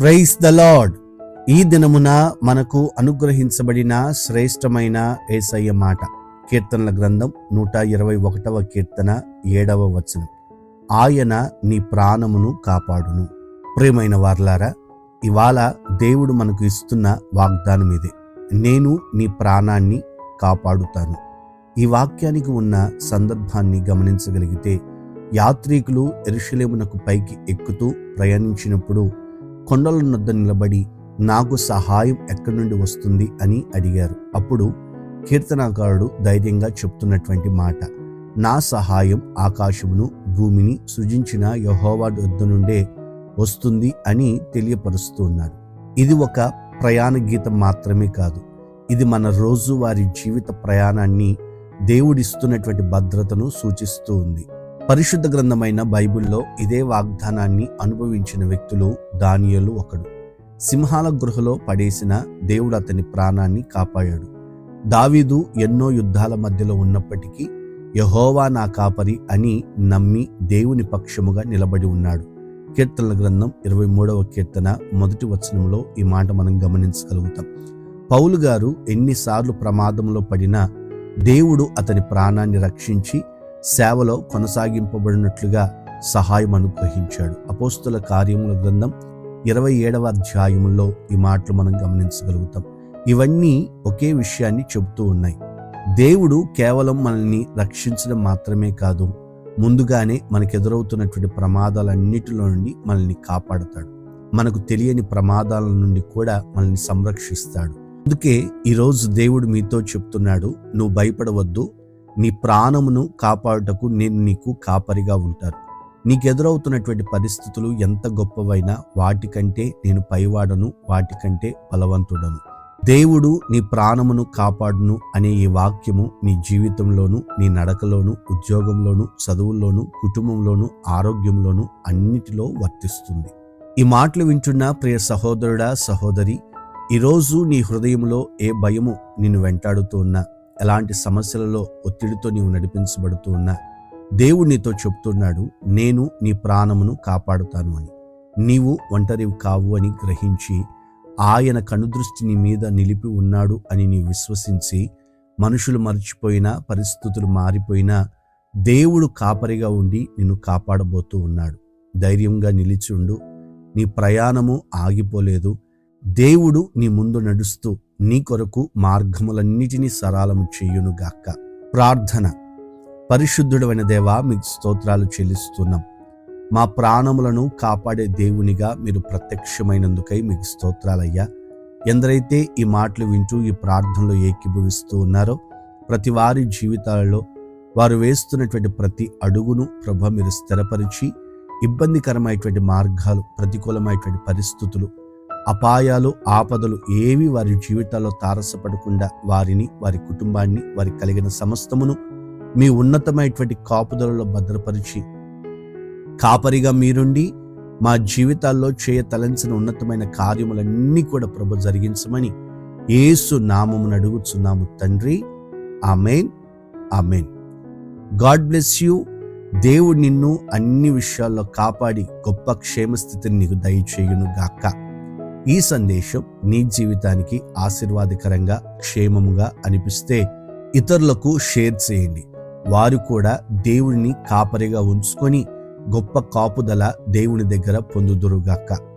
Price the lord. ఈ దినమున మనకు అనుగ్రహించబడిన శ్రేష్టమైన ఏసయ్య మాట. కీర్తనల గ్రంథం నూట ఇరవై ఒకటవ కీర్తన ఏడవ వచనం. ఆయన నీ ప్రాణమును కాపాడును. ప్రేమైన వార్లారా ఇవాళ దేవుడు మనకు ఇస్తున్న వాగ్దానం ఇదే. నేను నీ ప్రాణాన్ని కాపాడుతాను. ఈ వాక్యానికి ఉన్న సందర్భాన్ని గమనించగలిగితే యాత్రికులు ఎరుషలేమునకు పైకి ఎక్కుతూ ప్రయాణించినప్పుడు కొండల నొద్ద నిలబడి నాకు సహాయం ఎక్కడి నుండి వస్తుంది? అని అడిగారు. అప్పుడు కీర్తనాకారుడు ధైర్యంగా చెప్తున్నటువంటి మాట నా సహాయం ఆకాశమును భూమిని సృజించిన యహోవా వద్ద నుండే వస్తుంది అని తెలియపరుస్తూ ఉన్నాడు. ఇది ఒక ప్రయాణ గీతం మాత్రమే కాదు. ఇది మన రోజువారి జీవిత ప్రయాణాన్ని దేవుడిస్తున్నటువంటి భద్రతను సూచిస్తూ ఉంది. పరిశుద్ధ గ్రంథమైన బైబిల్లో ఇదే వాగ్దానాన్ని అనుభవించిన వ్యక్తులు దానియలు ఒకడు. సింహాల గృహలో పడేసిన దేవుడు అతని ప్రాణాన్ని కాపాడాడు. దావీదు ఎన్నో యుద్ధాల మధ్యలో ఉన్నప్పటికీ యహోవా నా కాపరి అని నమ్మి దేవుని పక్షముగా నిలబడి ఉన్నాడు. కీర్తనల గ్రంథం ఇరవై మూడవ కీర్తన మొదటి వచనంలో ఈ మాట మనం గమనించగలుగుతాం. పౌలు గారు ఎన్నిసార్లు ప్రమాదంలో పడినా దేవుడు అతని ప్రాణాన్ని రక్షించి సేవలో కొనసాగింపబడినట్లుగా సహాయం అనుగ్రహించాడు. అపోస్తుల కార్యముల గ్రంథం ఇరవై ఏడవ అధ్యాయములో ఈ మాటలు మనం గమనించగలుగుతాం. ఇవన్నీ ఒకే విషయాన్ని చెబుతూ ఉన్నాయి. దేవుడు కేవలం మనల్ని రక్షించడం మాత్రమే కాదు ముందుగానే మనకు ఎదురవుతున్నటువంటి ప్రమాదాలన్నిటిలో నుండి మనల్ని కాపాడుతాడు. మనకు తెలియని ప్రమాదాల నుండి కూడా మనల్ని సంరక్షిస్తాడు. అందుకే ఈరోజు దేవుడు మీతో చెప్తున్నాడు నువ్వు భయపడవద్దు నీ ప్రాణమును కాపాడుటకు నేను నీకు కాపరిగా ఉంటాను. నీకు ఎదురవుతున్నటువంటి పరిస్థితులు ఎంత గొప్పవైనా వాటికంటే నేను పైవాడను వాటికంటే బలవంతుడను. దేవుడు నీ ప్రాణమును కాపాడును అనే ఈ వాక్యము నీ జీవితంలోను నీ నడకలోను ఉద్యోగంలోను చదువుల్లోను కుటుంబంలోను ఆరోగ్యంలోను అన్నిటిలో వర్తిస్తుంది. ఈ మాటలు వింటున్న ప్రియ సహోదరుడా సహోదరి ఈరోజు నీ హృదయంలో ఏ భయము నిన్ను వెంటాడుతూ ఉన్నా ఎలాంటి సమస్యలలో ఒత్తిడితో నీవు నడిపించబడుతూ ఉన్నా దేవుడు నీతో చెప్తున్నాడు నేను నీ ప్రాణమును కాపాడుతాను అని. నీవు ఒంటరివి కావు అని గ్రహించి ఆయన కనుదృష్టి నీ మీద నిలిపి ఉన్నాడు అని నీ విశ్వసించి మనుషులు మర్చిపోయినా పరిస్థితులు మారిపోయినా దేవుడు కాపరిగా ఉండి నిన్ను కాపాడబోతూ ఉన్నాడు. ధైర్యంగా నిలిచి ఉండు. నీ ప్రయాణము ఆగిపోలేదు. దేవుడు నీ ముందు నడుస్తూ నీ కొరకు మార్గములన్నిటినీ సరళము చేయునుగాక. ప్రార్థన. పరిశుద్ధుడైన దేవా మీకు స్తోత్రాలు చెల్లిస్తున్నాం. మా ప్రాణములను కాపాడే దేవునిగా మీరు ప్రత్యక్షమైనందుకై మీకు స్తోత్రాలయ్యా. ఎందరైతే ఈ మాటలు వింటూ ఈ ప్రార్థనలో ఏకీభవిస్తూ ఉన్నారో ప్రతి వారి జీవితాలలో వారు వేస్తున్నటువంటి ప్రతి అడుగును ప్రభ మీరు స్థిరపరిచి ఇబ్బందికరమైనటువంటి మార్గాలు ప్రతికూలమైనటువంటి పరిస్థితులు అపాయాలు ఆపదలు ఏవి వారి జీవితాల్లో తారసపడకుండా వారిని వారి కుటుంబాన్ని వారి కలిగిన సమస్తమును మీ ఉన్నతమైనటువంటి కాపుదలలో భద్రపరిచి కాపరిగా మీరుండి మా జీవితాల్లో చేయ తలంచిన ఉన్నతమైన కార్యములన్నీ కూడా ప్రభు జరిగించమని ఏసు నామమును అడుగుచున్నాము తండ్రి. Amen. Amen. God bless you. దేవుడు నిన్ను అన్ని విషయాల్లో కాపాడి గొప్ప క్షేమస్థితిని నీకు దయచేయును గాక ఈ సందేశం నీ జీవితానికి ఆశీర్వాదకరంగా క్షేమముగా అనిపిస్తే ఇతరులకు షేర్ చేయండి. వారు కూడా దేవుడిని కాపరిగా ఉంచుకొని గొప్ప కాపుదల దేవుని దగ్గర పొందుదురుగాక.